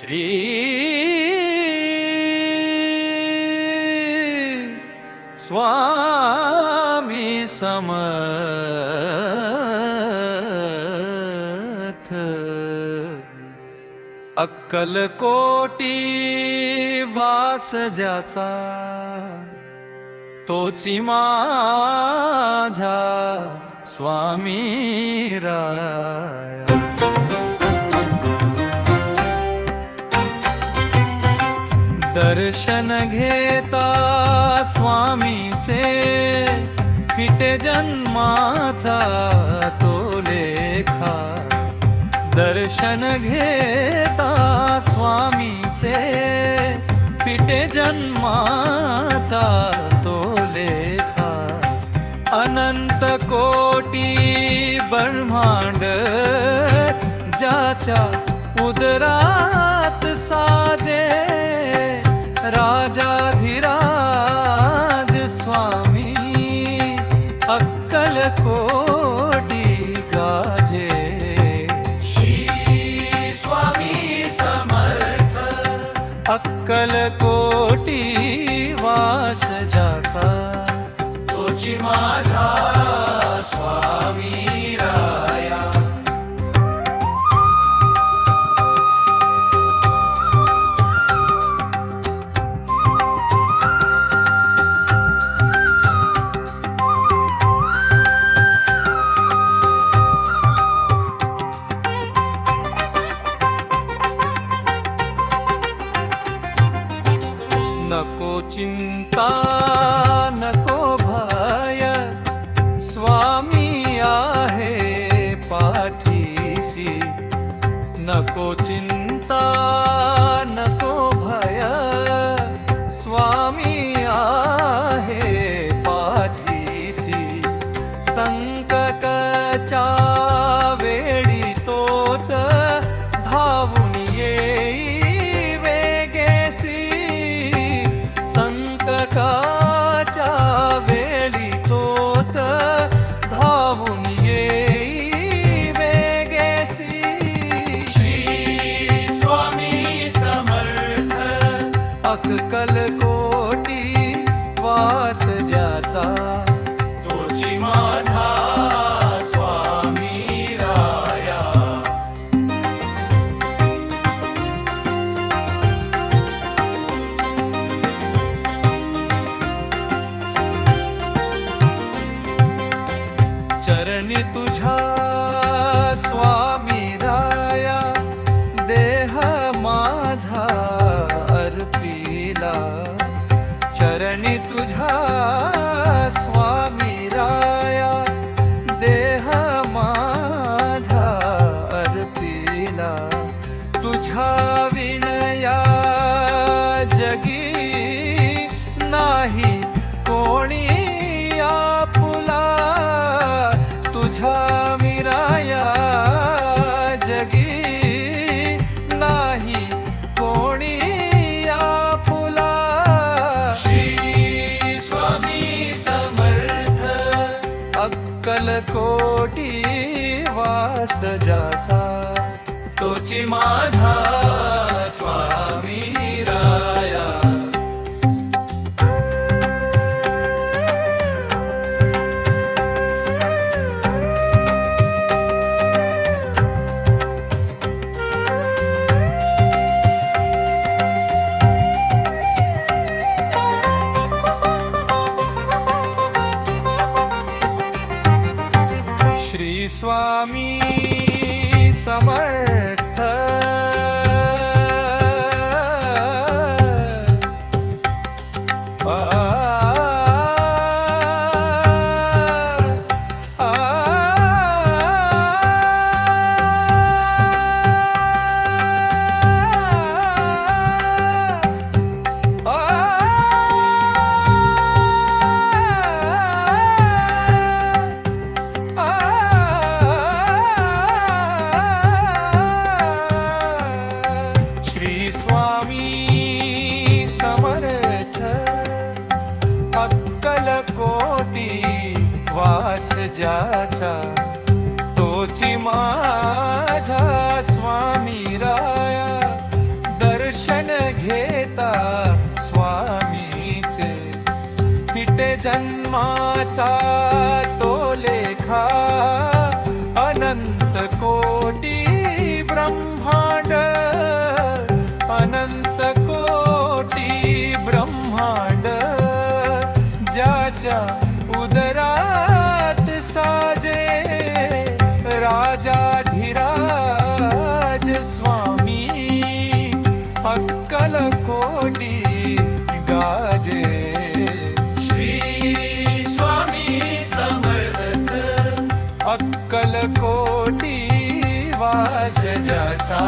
श्री स्वामी समर्थ। अक्कलकोटी वास ज्याचा तोची माझा स्वामी राया। दर्शन घेता स्वामीचे. पिटे जन्माचा तो लेखा. दर्शन घेता स्वामीचे. पिटे जन्माचा तो लेखा. अनंत कोटी ब्रह्मांड ज्याच्या उदरात साजे. राजाधिराज स्वामी अक्कल कोटी गाजे। श्री स्वामी समर्थ। अक्कल कोटी kochin कल कोटी वास ज्याचा. तोची माझा स्वामी राया. चरणी तू विनया जगी नाही कोणी अक्कल कोटी वास जाचा तोची माझा स्वामी राया दास ज्याचा तोची माझा स्वामी राया. दर्शन घेता स्वामीचे पिटे जन्माचा तो लेखा. अनंत कोटी ब्रह्मांड अनंत कोटी ब्रह्मांड. ज्याच्या कोटी गाजे। श्री स्वामी समर्थ। अक्कल कोटी वास ज्याचा